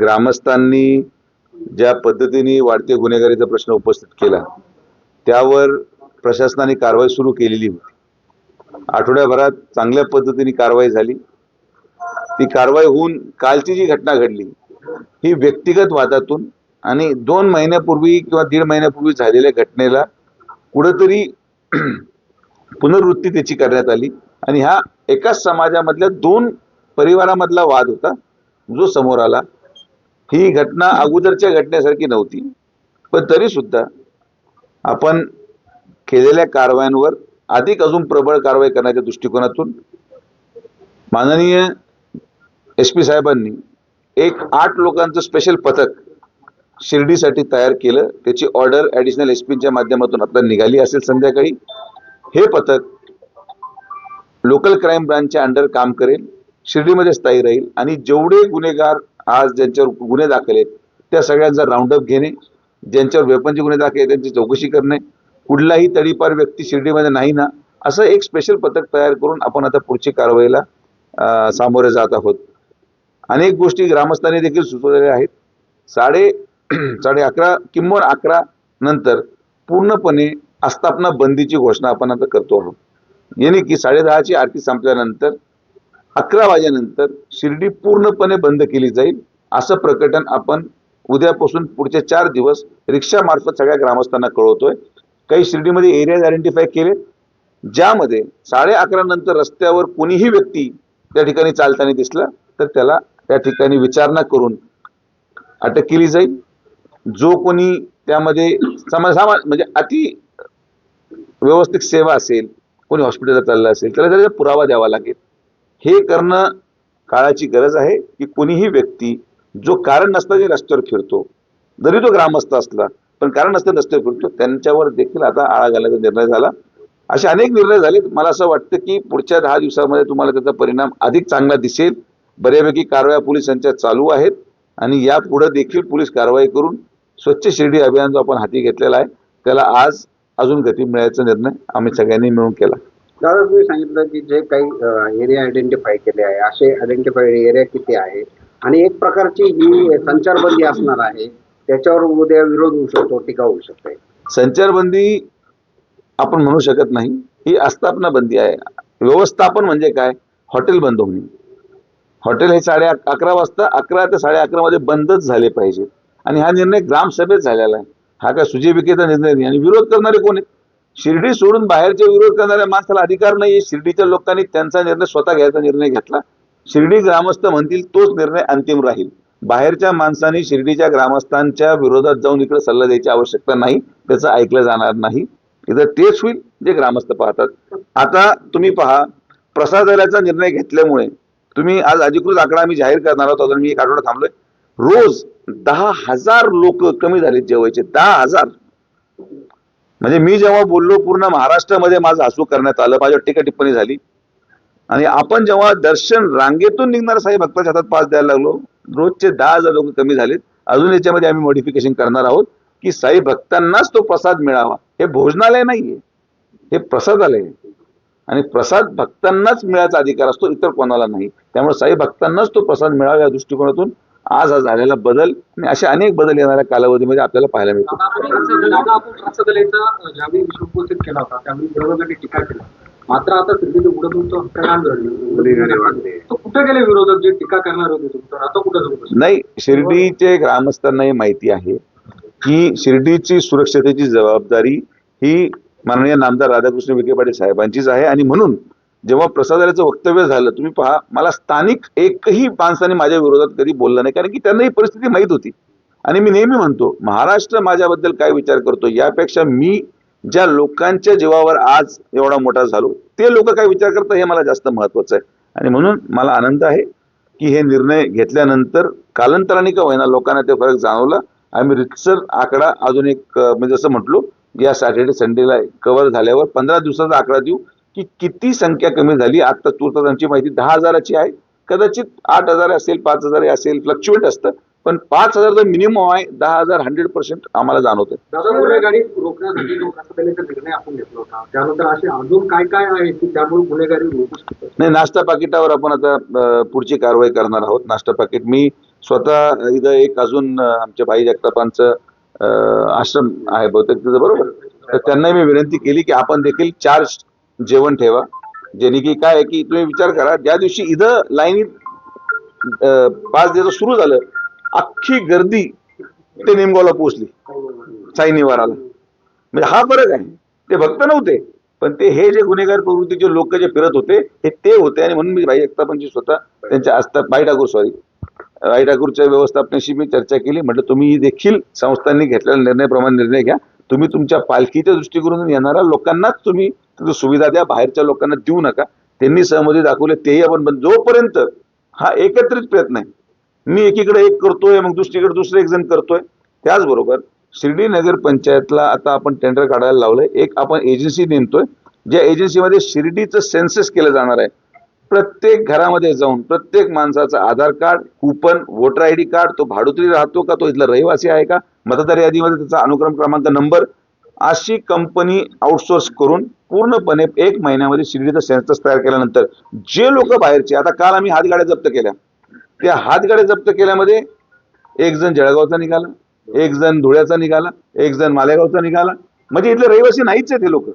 ग्रामस्थांनी ज्या पद्धतीने वाढते गुन्हेगारीचा प्रश्न उपस्थित केला त्यावर प्रशासनाने कारवाई सुरू केलेली होती. आठवड्याभरात चांगल्या पद्धतीने कारवाई झाली. ती कारवाई होऊन कालची जी घटना घडली ही व्यक्तिगत वादातून आणि दोन महिन्यापूर्वी किंवा दीड महिन्यापूर्वी झालेल्या घटनेला कुठंतरी पुनर्वृत्ती त्याची करण्यात आली आणि हा एकाच समाजामधल्या दोन परिवारामधला वाद होता जो समोर आला. ही घटना अगोदरच्या घटनेसारखी नव्हती. पण तरी सुद्धा आपण केलेल्या कारवायांवर अधिक अजून प्रबळ कारवाई करण्याच्या दृष्टिकोनातून माननीय एस पी साहेबांनी एक आठ लोकांचं स्पेशल पथक शिर्डीसाठी तयार केलं. त्याची ऑर्डर ॲडिशनल एस पीच्या माध्यमातून आता निघाली असेल संध्याकाळी. हे पथक लोकल क्राईम ब्रांचच्या अंडर काम करेल. शिर्डीमध्ये स्थायी राहील. आणि जेवढे गुन्हेगार आज ज्यांच्यावर गुन्हे दाखल आहेत त्या सगळ्यांचा राऊंडअप घेणे ज्यांच्यावर वेपनचे गुन्हे दाखल आहेत त्यांची चौकशी करणे कुठलाही तडीपार व्यक्ती शिर्डीमध्ये नाही ना असं एक स्पेशल पथक तयार करून आपण आता पुढची कारवाईला सामोरे जात आहोत. अनेक गोष्टी ग्रामस्थांनी देखील सुचवलेल्या आहेत. साडे साडे अकरा किंमत अकरा नंतर पूर्णपणे आस्थापना बंदीची घोषणा आपण आता करतो आहोत. याने की साडेदहाची आरती संपल्यानंतर अकरा वाजेनंतर शिर्डी पूर्णपणे बंद केली जाईल असं प्रकटन आपण उद्यापासून पुढचे चार दिवस रिक्षामार्फत सगळ्या ग्रामस्थांना कळवतोय. काही शिर्डीमध्ये एरियाज आयडेंटिफाय केले ज्यामध्ये साडे अकरा नंतर रस्त्यावर कोणीही व्यक्ती त्या ठिकाणी चालताना दिसला तर त्याला त्या ठिकाणी विचारणा करून अटक केली जाईल. जो कोणी त्यामध्ये समासामा म्हणजे अति व्यवस्थित सेवा असेल कोणी हॉस्पिटलला चाललं असेल त्याला त्याचा पुरावा द्यावा लागेल. हे करणं काळाची गरज आहे की कोणीही व्यक्ती जो कारण नसताना रस्त्यावर फिरतो जरी तो ग्रामस्थ असला पण कारण नसताना रस्त्यावर फिरतो त्यांच्यावर देखील आता आळा घालायचा निर्णय झाला. असे अनेक निर्णय झाले मला असं वाटतं की पुढच्या दहा दिवसामध्ये तुम्हाला त्याचा परिणाम अधिक चांगला दिसेल. बऱ्यापैकी कारवाया पोलिसांच्या चालू आहेत आणि यापुढे देखील पोलीस कारवाई करून स्वच्छ शिर्डी अभियान जो आपण हाती घेतलेला आहे त्याला आज अजून गती मिळायचा निर्णय आम्ही सगळ्यांनी मिळून केला. दादा तुम्ही सांगितलं की जे काही एरिया आयडेंटिफाय केले आहे असे आयडेंटिफाईड एरिया किती आहे? आणि एक प्रकारची ही संचारबंदी असणार आहे त्याच्यावर उद्या विरोध होऊ शकतो टीका होऊ शकते. संचारबंदी आपण म्हणू शकत नाही. ही आस्थापना बंदी आहे. व्यवस्थापन म्हणजे काय? हॉटेल बंद होणे. हॉटेल हे साडे अकरा वाजता अकरा ते साडे अकरा मध्ये बंदच झाले पाहिजे आणि हा निर्णय ग्रामसभेत झालेला आहे. हा काय सुजीविकेचा निर्णय नाही. आणि विरोध करणारे कोण आहेत? शिर्डी सोडून बाहेरचे विरोध करणाऱ्या माणसाला अधिकार नाही शिर्डीच्या लोकांनी त्यांचा निर्णय स्वतः घ्यायचा निर्णय घेतला. शिर्डी ग्रामस्थ म्हणतील तोच निर्णय अंतिम राहील. बाहेरच्या माणसांनी शिर्डीच्या ग्रामस्थांच्या विरोधात जाऊन इकडे सल्ला द्यायची आवश्यकता नाही. त्याचं ऐकलं जाणार नाही. इथं तेच होईल जे ग्रामस्थ पाहतात. आता तुम्ही पहा प्रसादालयाचा निर्णय घेतल्यामुळे तुम्ही आज अधिकृत आकडा आम्ही जाहीर करणार आहोत. अजून मी एक आठवडा थांबलोय. रोज दहा हजार लोक कमी झालेत जेवायचे. दहा हजार. म्हणजे मी जेव्हा बोललो पूर्ण महाराष्ट्रामध्ये माझं हसू करण्यात आलं माझ्यावर टीका टिप्पणी झाली. आणि आपण जेव्हा दर्शन रांगेतून निघणार साई भक्ताच्या हातात पास द्यायला लागलो रोजचे दहा हजार लोक कमी झालेत. अजून याच्यामध्ये आम्ही मॉडिफिकेशन करणार आहोत की साई भक्तांनाच तो प्रसाद मिळावा. हे भोजनालय नाहीये. हे प्रसादालय आणि प्रसाद भक्तांनाच मिळायचा अधिकार असतो इतर कोणाला नाही. त्यामुळे साई भक्तांनाच तो प्रसाद मिळावा या दृष्टिकोनातून आज हा झालेला बदल आणि असे अनेक बदल येणाऱ्या कालावधीमध्ये आपल्याला पाहायला मिळतो मात्र आता तिथे उडत तो हत्याकांड गुन्हेगारी वाढते. घडली तो कुठे गेले विरोधक जे टीका करणार होते तुमच्यावर? आता कुठे जाऊ नाही शिर्डीचे ग्रामस्थांना हे माहिती आहे की शिर्डीची सुरक्षतेची जबाबदारी ही माननीय नामदार राधाकृष्ण विखे पाटील साहेबांचीच आहे आणि म्हणून जेव्हा प्रसादाचं वक्तव्य झालं तुम्ही पहा मला स्थानिक एकही माणसाने माझ्या विरोधात कधी बोललं नाही कारण की त्यांना ही परिस्थिती माहीत होती. आणि मी नेहमी म्हणतो महाराष्ट्र माझ्याबद्दल काय विचार करतो यापेक्षा मी ज्या लोकांच्या जीवावर आज एवढा मोठा झालो ते लोक काय विचार करतात हे मला जास्त महत्वाचं आहे. आणि म्हणून मला आनंद आहे की हे निर्णय घेतल्यानंतर कालांतराने का होईना लोकांना ते फरक जाणवला. आम्ही रितसर आकडा अजून एक म्हणजे जसं म्हटलो या सॅटर्डे संडेला कव्हर झाल्यावर पंधरा दिवसाचा आकडा देऊ की किती संख्या कमी झाली? आता आमची माहिती दहा हजाराची आहे. कदाचित आठ हजार असेल पाच हजार असेल फ्लक्च्युएट असतं. पण पाच हजारचा मिनिमम आहे दहा हजार हंड्रेड पर्सेंट आम्हाला जाणवतं नाही नाश्ता पाकिटावर आपण आता पुढची कारवाई करणार आहोत. नाश्ता पाकिट. मी स्वतः इथं एक अजून आमच्या भाई जगतापांचं आश्रम आहे बहुतेक तिथं बरोबर? तर त्यांनाही मी विनंती केली की आपण देखील चार्ज जेवण ठेवा. जेणे की काय आहे की तुम्ही विचार करा ज्या दिवशी इथं लाईनीत पाच दिवस सुरू झालं अख्खी गर्दी ते निमगावला पोहोचली साईनिवाराला. म्हणजे हा फरक आहे. ते भक्त नव्हते पण ते हे जे गुन्हेगार प्रवृत्तीचे लोक जे फिरत होते हे ते होते. आणि म्हणून मी भाई जगतापांची स्वतः त्यांच्या आस्था बाई ठाकूर सॉरी राई ठाकूरच्या व्यवस्थापनाशी मी चर्चा केली. म्हटलं तुम्ही देखील संस्थांनी घेतलेल्या निर्णयाप्रमाणे निर्णय घ्या. तुम्ही तुमच्या पालखीच्या दृष्टिकोनातून येणाऱ्या लोकांनाच तुम्ही तिथं सुविधा द्या बाहेरच्या लोकांना देऊ नका. त्यांनी सहमती दाखवले तेही आपण बंद जोपर्यंत हा एकत्रित प्रयत्न आहे मी एकीकडे एक करतोय मग दुसरीकडे दुसरे एक जण करतोय त्याचबरोबर शिर्डी नगर पंचायतला आता आपण टेंडर काढायला लावलंय. एक आपण एजन्सी नेमतोय ज्या एजन्सीमध्ये शिर्डीचं सेन्सेस केलं जाणार आहे. प्रत्येक घरामध्ये जाऊन प्रत्येक माणसाचं Aadhaar card coupon voter I D card तो भाडोत्री राहतो का तो इथला रहिवासी आहे का मतदार यादीमध्ये त्याचा अनुक्रम क्रमांक नंबर अशी कंपनी आउटसोर्स करून पूर्णपणे एक महिन्यामध्ये शिर्डीचा सेन्सस तयार केल्यानंतर जे लोक बाहेरचे आता काल आम्ही हातगाड्या जप्त केल्या. त्या हातगाड्या जप्त केल्यामध्ये एक जण जळगावचा निघाला एक जण धुळ्याचा निघाला एक जण मालेगावचा निघाला. म्हणजे इथले रहिवासी नाहीच आहेत हे लोक.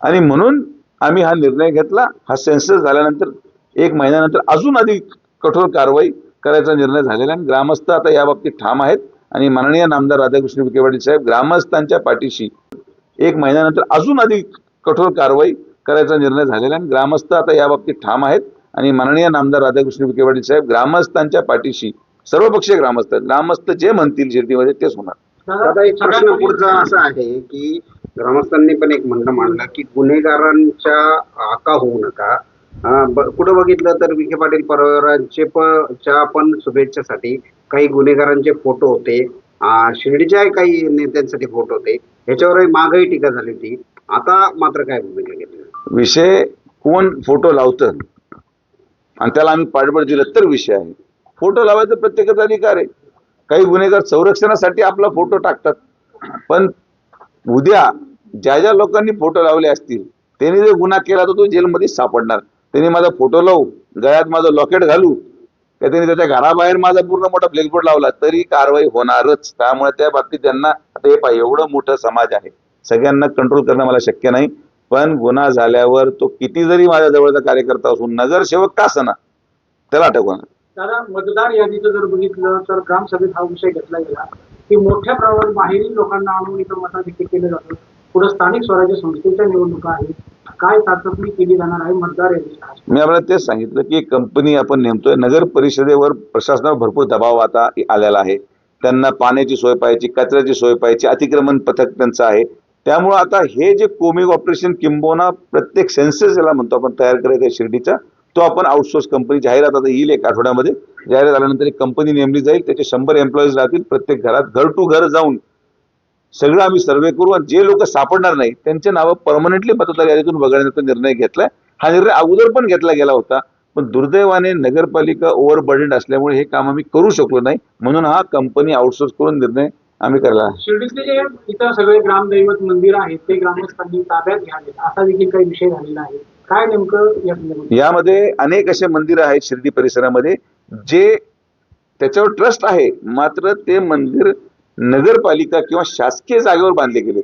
आणि म्हणून आम्ही हा निर्णय घेतला. हा सेन्सस झाल्यानंतर एक महिन्यानंतर अजून अधिक कठोर कारवाई करायचा निर्णय झालेला आणि ग्रामस्थ आता या बाबतीत ठाम आहेत. आणि माननीय नामदार राधाकृष्ण विखे पाटील साहेब ग्रामस्थांच्या पाठीशी एक महिन्यानंतर अजून अधिक कठोर कारवाई करायचा निर्णय झालेला आणि ग्रामस्थ आता या बाबतीत ठाम आहेत. आणि माननीय नामदार राधाकृष्ण विखे पाटील साहेब ग्रामस्थांच्या पाठीशी सर्वपक्षीय ग्रामस्थ आहेत. ग्रामस्थ जे म्हणतील शिर्डीमध्ये तेच होणार. आता एक प्रश्न पुढचा असा आहे की ग्रामस्थांनी पण एक म्हणणं मांडलं की गुन्हेगारांच्या आका होऊ नका. कुठं बघितलं तर विखे पाटील परिवारांचे प- च्या पण शुभेच्छासाठी काही गुन्हेगारांचे फोटो होते. शिर्डीच्या काही नेत्यांसाठी फोटो होते. ह्याच्यावरही मागही टीका झाली होती. आता मात्र काय भूमिका घेतली? विषय कोण फोटो लावतं? आणि त्याला आम्ही पाठबळ दिलं तर विषय आहे. फोटो लावायचा प्रत्येकाचा अधिकार आहे. काही गुन्हेगार संरक्षणासाठी आपला फोटो टाकतात. पण उद्या ज्या ज्या लोकांनी फोटो लावले असतील त्यांनी जर गुन्हा केला तर तो जेलमध्ये सापडणार. त्यांनी माझा फोटो लावू गळ्यात माझं लॉकेट घालू का त्यांनी त्याच्या घराबाहेर माझा पूर्ण मोठा ब्लॅकबोर्ड लावला तरी कारवाई होणारच. त्यामुळे त्या बाबतीत त्यांना आता हे पाहिजे एवढं मोठं समाज आहे. सगळ्यांना कंट्रोल करणं मला शक्य नाही. पण गुन्हा झाल्यावर तो किती जरी माझ्या जवळचा कार्यकर्ता असून नगरसेवक का असना? त्याला अटक होणार दादा मतदार यादीचं जर बघितलं तर ग्रामसभेत हा विषय घेतला गेला की मोठ्या प्रमाणात बाहेरील लोकांना आणून इथं मताधिक्य केलं जातं. पुढे स्थानिक स्वराज्य संस्थेच्या निवडणुका आहेत. काय चाचपणी केली जाणार आहे मतदार मी आपल्याला तेच सांगितलं की कंपनी आपण नेमतोय. नगर परिषदेवर प्रशासनावर भरपूर दबाव आता आलेला आहे. त्यांना पाण्याची सोय पाहिजे कचऱ्याची सोय पाहिजे अतिक्रमण पथक त्यांचं आहे. त्यामुळं आता हे जे कोमिक ऑपरेशन किंबोना प्रत्येक सेन्सेस ज्याला म्हणतो आपण तयार करायचा शिर्डीचा तो आपण आउटसोर्स कंपनी जाहिरात आता येईल एक आठवड्यामध्ये. जाहिरात आल्यानंतर एक कंपनी नेमली जाईल त्याचे शंभर एम्प्लॉईज राहतील प्रत्येक घरात घर टू घर जाऊन सगळं आम्ही सर्वे करू आणि जे लोक सापडणार नाही त्यांचे नावं परमनंटली मतदार यादीतून वगळण्याचा निर्णय घेतलाय हा निर्णय अगोदर पण घेतला गेला होता. पण दुर्दैवाने नगरपालिका ओव्हरबर्डेड असल्यामुळे हे काम आम्ही करू शकलो नाही. म्हणून हा कंपनी आउटसोर्स करून निर्णय आम्ही आहे. शिर्डीतले जे इतर सगळे ग्रामदैवत मंदिर आहेत ते ग्रामस्थांनी ताब्यात घ्यावे असा देखील काही विषय झालेला आहे. काय नेमकं यामध्ये अनेक असे मंदिरं आहेत शिर्डी परिसरामध्ये जे त्याच्यावर ट्रस्ट आहे. मात्र ते मंदिर नगरपालिका किंवा शासकीय जागेवर बांधले गेले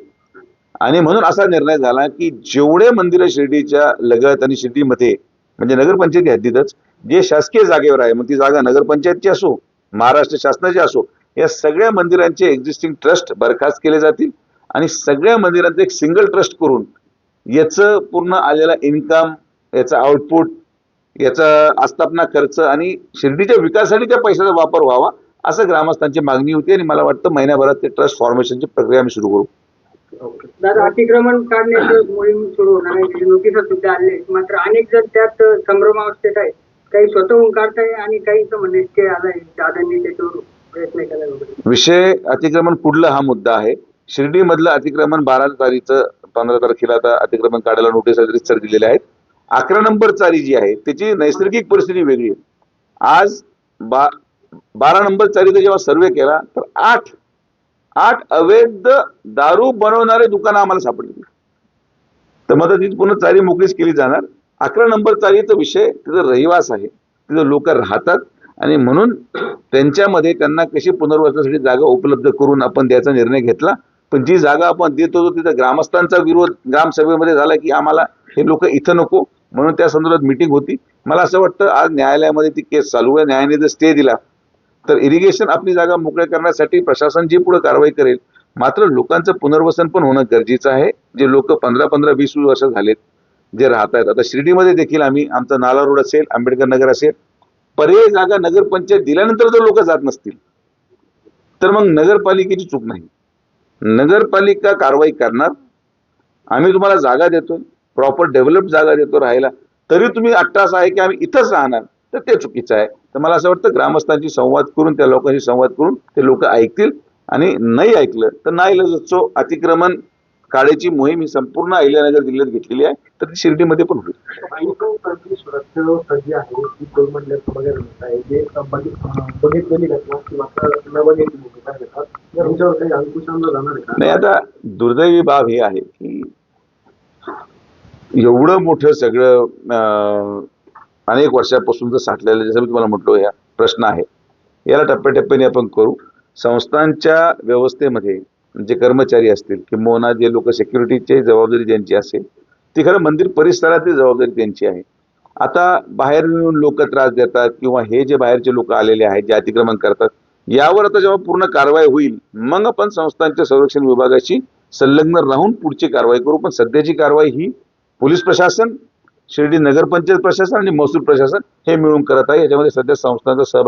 आणि म्हणून असा निर्णय झाला की जेवढे मंदिरं शिर्डीच्या लगत आणि शिर्डीमध्ये म्हणजे नगरपंचायती हद्दीतच जे शासकीय जागेवर आहे मग ती जागा नगरपंचायतची असो महाराष्ट्र शासनाची असो या सगळ्या मंदिरांचे एक्झिस्टिंग ट्रस्ट बरखास्त केले जातील आणि सगळ्या मंदिरांचं एक सिंगल ट्रस्ट करून याचं पूर्ण आलेला इन्कम याचा आउटपुट याचा आस्थापना खर्च आणि शिर्डीच्या विकासासाठी त्या पैशाचा वापर व्हावा असं ग्रामस्थांची मागणी होती आणि मला वाटतं महिन्याभरात ते ट्रस्ट फॉर्मेशनची प्रक्रिया आम्ही सुरू करू. दादा अतिक्रमण काढण्याची मोहीम सुरू होणार आहे. नोटिसा सुद्धा आली मात्र अनेक जण त्यात संभ्रमावस्थेत आहेत. काही स्वतःहून काढताय आणि काही म्हणणे की आलाय. दादांनी त्याच्यावर प्रयत्न केला विषय अतिक्रमण कुठलं हा मुद्दा आहे. शिर्डी मधलं अतिक्रमण बारा तारीखचं पंधरा तारखेला आता अतिक्रमण काढायला नोटीस रितसर दिलेल्या आहेत. अकरा नंबर चारी जी आहे त्याची नैसर्गिक परिस्थिती वेगळी आहे. आज बा बारा नंबर चारीचा जेव्हा सर्वे केला तर आठ आठ अवैध दारू बनवणारे दुकानं आम्हाला सापडली. तर मग तिथे पुन्हा चारी मोकळीच केली जाणार. अकरा नंबर चारीचा विषय तिथं रहिवास आहे. तिथं लोक राहतात आणि म्हणून त्यांच्यामध्ये त्यांना कशी पुनर्वसनासाठी जागा उपलब्ध करून आपण द्यायचा निर्णय घेतला. पण जी जागा आपण देत होतो तिथं ग्रामस्थांचा विरोध ग्रामसभेमध्ये झाला की आम्हाला हे लोक इथं नको. म्हणून त्या संदर्भात मिटिंग होती. मला असं वाटतं आज न्यायालयामध्ये ती केस चालू आहे. न्यायालयाने जर स्टे दिला. तर इरिगेशन आपली जागा मोकळ्या करण्यासाठी प्रशासन जी पुढे कारवाई करेल मात्र लोकांचं पुनर्वसन पण होणं गरजेचं आहे. जे लोक पंधरा पंधरा वीस वीस वर्ष झालेत जे राहत आहेत आता शिर्डीमध्ये देखील आम्ही आमचा नाला रोड असेल आंबेडकर नगर असेल पर्यायी जागा नगरपंचायत दिल्यानंतर जर लोक जात नसतील तर मग नगरपालिकेची चूक नाही. नगरपालिका कारवाई करणार. आम्ही तुम्हाला जागा देतो प्रॉपर डेव्हलप जागा देतो राहायला. तरी तुम्ही अट्टास आहे की आम्ही इथंच राहणार. तर ते चुकीचं आहे. तर मला असं वाटतं ग्रामस्थांशी संवाद करून त्या लोकांशी संवाद करून ते लोक ऐकतील आणि नाही ऐकलं तर नाही जो अतिक्रमण काढायची मोहीम ही संपूर्ण अहिल्यानगर जिल्ह्यात घेतलेली आहे. तर ती शिर्डीमध्ये पण होईल. नाही आता दुर्दैवी बाब ही आहे की एवढं मोठं सगळं अनेक वर्षापासून जर साठलेलं जसं मी तुम्हाला म्हटलो या प्रश्न आहे. याला टप्प्याटप्प्याने आपण करू. संस्थांच्या व्यवस्थेमध्ये जे कर्मचारी असतील किंवा जे लोक सिक्युरिटीची जबाबदारी ज्यांची असेल ती खरं मंदिर परिसरातील जबाबदारी त्यांची आहे. आता बाहेर येऊन लोक त्रास देतात किंवा हे जे बाहेरचे लोक आलेले आहेत जे अतिक्रमण करतात यावर आता जेव्हा पूर्ण कारवाई होईल मग आपण संस्थांच्या संरक्षण विभागाशी संलग्न राहून पुढची कारवाई करू. पण सध्याची कारवाई ही पोलीस प्रशासन शिर्डी नगरपंचायत प्रशासन आणि महसूल प्रशासन हे मिळून करत आहे. याच्यामध्ये सध्या संस्थांचा सहभाग